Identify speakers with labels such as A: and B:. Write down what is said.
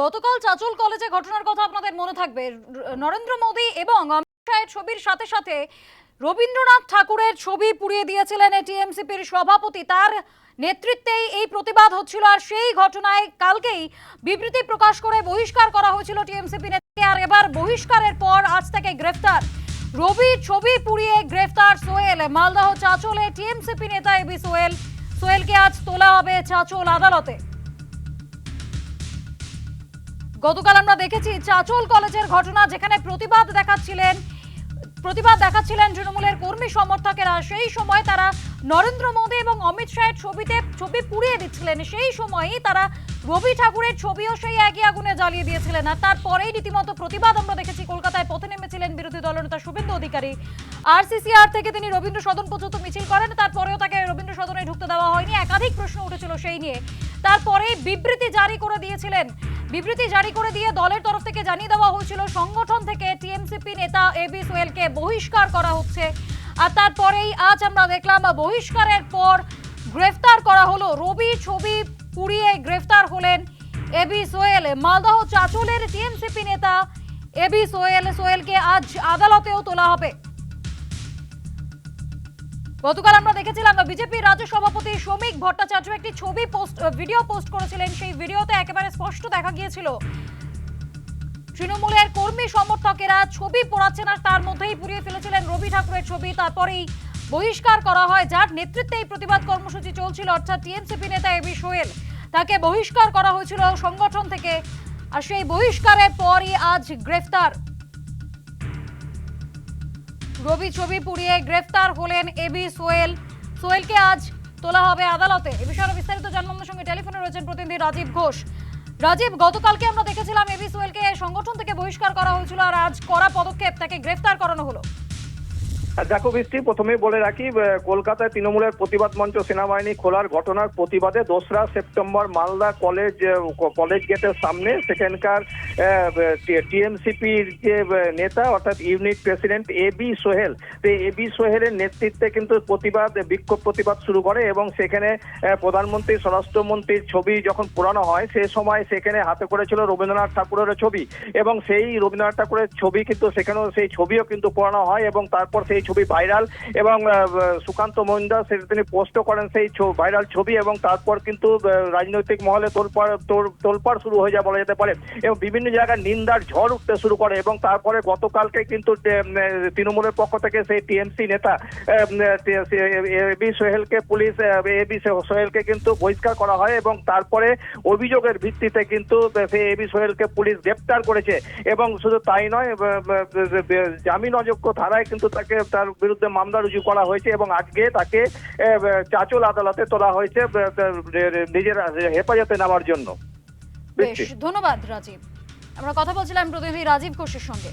A: গতকাল চাচল কলেজে ঘটনার কথা আপনাদের মনে থাকবে। নরেন্দ্র মোদী এবং অমিত শাহের ছবির সাথে সাথে রবীন্দ্রনাথ ঠাকুরের ছবি পুড়িয়ে দিয়েছিলেন টিএমসিপির সভাপতি। তার নেতৃত্বেই এই প্রতিবাদ হচ্ছিল আর সেই ঘটনায় কালকেই বিবৃতি প্রকাশ করে বহিষ্কার করা হয়েছিল টিএমসিপি নেতাকে আর এবার বহিষ্কারের পর আজ থেকে গ্রেফতার। রবি ছবি পুড়িয়ে গ্রেফতার সোহেল। মালদহ চাচলে টিএমসিপি নেতা এবি সোহেল। সোহেলকে আজ তোলা হবে চাচল আদালতে। গতকাল আমরা দেখেছি চাচল কলেজের ঘটনা যেখানে প্রতিবাদ দেখাচ্ছিলেন প্রতিবাদ দেখাচ্ছিলেন তৃণমূলের কর্মী সমর্থকেরা। সেই সময় তারা নরেন্দ্র মোদী এবং অমিত শাহের ছবিতে ছবি পুড়িয়ে দিচ্ছিলেন। সেই সময়ই তারা রবি ঠাকুরের ছবিও সেই একই আগুনে জ্বালিয়ে দিয়েছিলেন। আর তারপরেই রীতিমতো প্রতিবাদ আমরা দেখেছি। কলকাতায় পথে নেমেছিলেন বিরোধী দলনেতা শুভেন্দু অধিকারী। আর আরসিসিআর থেকে তিনি রবীন্দ্র সদন পর্যন্ত মিছিল করেন। তারপরেও তাকে রবীন্দ্র সদনে ঢুকতে দেওয়া হয়নি। একাধিক প্রশ্ন উঠেছিল সেই নিয়ে। তারপরেই বিবৃতি জারি করে দিয়েছিলেন বিবৃতি জারি করে দিয়ে দলের তরফ থেকে জানিয়ে দেওয়া হয়েছিল, সংগঠন থেকে টিএমসিপি নেতা এবি সোহেলকে বহিষ্কার করা হচ্ছে। আর তারপরেই আজ আমরা দেখলাম, বহিষ্কারের পর গ্রেফতার করা হলো। রবি ছবি পুড়িয়ে গ্রেফতার হলেন এবি সোহেল। মালদহ চাচলের টিএমসিপি নেতা এবি সোহেল, সোহেলকে আজ আদালতেও তোলা হবে। গতকাল আমরা দেখেছিলাম বিজেপি রাজ্য সভাপতি শ্রমিক ভট্টাচার্য একটি ছবি পোস্ট ভিডিও পোস্ট করেছিলেন। সেই ভিডিওতে একেবারে স্পষ্ট দেখা গিয়েছিল। তৃণমূলের কর্মী সমর্থকেরা ছবি পোড়াচ্ছেন আর তার মধ্যেই পুড়িয়ে ফেলেছিলেন রবি ঠাকুরের ছবি। তারপরেই বহিষ্কার করা হয়, যার নেতৃত্বে এই প্রতিবাদ কর্মসূচি চলছিল। অর্থাৎ টিএমসিপি নেতা এবি সোহেল তাকে বহিষ্কার করা হয়েছিল সংগঠন থেকে। আর সেই বহিষ্কারের পরই আজ গ্রেফতার। রবি ছবি পুড়িয়ে গ্রেফতার হলেন এবি সোয়েল সোয়েলকে আজ তোলা হবে আদালতে। এ বিষয়ে বিস্তারিত জানব সঙ্গে। টেলিফোনে রয়েছেন প্রতিনিধি রাজীব ঘোষ। রাজীব, গতকালকে আমরা দেখেছিলাম এবি সোয়েলকে সংগঠন থেকে বহিষ্কার করা হয়েছিল আর আজ করা পদক্ষেপ তাকে গ্রেফতার করানো হলো।
B: দেখো বৃষ্টি প্রথমেই বলে রাখি কলকাতায় তৃণমূলের প্রতিবাদ মঞ্চ সেনাবাহিনী খোলার ঘটনার প্রতিবাদে দোসরা সেপ্টেম্বর মালদা কলেজ কলেজ গেটের সামনে সেখানকার টিএমসিপির যে নেতা অর্থাৎ unit president A B Sohel, তো এ বি সোহেলের নেতৃত্বে কিন্তু প্রতিবাদ, বিক্ষোভ প্রতিবাদ শুরু করে এবং সেখানে প্রধানমন্ত্রী, স্বরাষ্ট্রমন্ত্রীর ছবি যখন পোড়ানো হয়, সে সময় সেখানে হাতে করেছিল রবীন্দ্রনাথ ঠাকুরের ছবি এবং সেই রবীন্দ্রনাথ ঠাকুরের ছবি কিন্তু সেখানেও সেই ছবিও কিন্তু পোড়ানো হয় এবং তারপর সেই ছবি ভাইরাল এবং সুকান্ত মহিন্দা সেটা তিনি পোস্ট করেন সেই ভাইরাল ছবি এবং তারপর কিন্তু রাজনৈতিক মহলে তোলপাড়, তোল- তোলপাড় শুরু হয়ে যায় বলা যেতে পারে এবং বিভিন্ন জায়গায় নিন্দার ঝড় উঠতে শুরু করে এবং তারপরে গতকালকে কিন্তু তৃণমূলের পক্ষ থেকে সেই টিএমসি নেতা এ বি সোহেলকে পুলিশ এ, বি সোহেলকে কিন্তু বহিষ্কার করা হয় এবং তারপরে অভিযোগের ভিত্তিতে কিন্তু সেই এ, বি সোহেলকে পুলিশ গ্রেপ্তার করেছে এবং শুধু তাই নয় জামিন অযোগ্য ধারায় কিন্তু তাকে তার বিরুদ্ধে মামলা রুজু করা হয়েছে এবং আজকে তাকে চাচল আদালতে তোলা হয়েছে নিজের হেফাজতে নেওয়ার জন্য।
A: বেশ ধন্যবাদ রাজীব। আমরা কথা বলছিলাম প্রতিনিধি রাজীব ঘোষের সঙ্গে।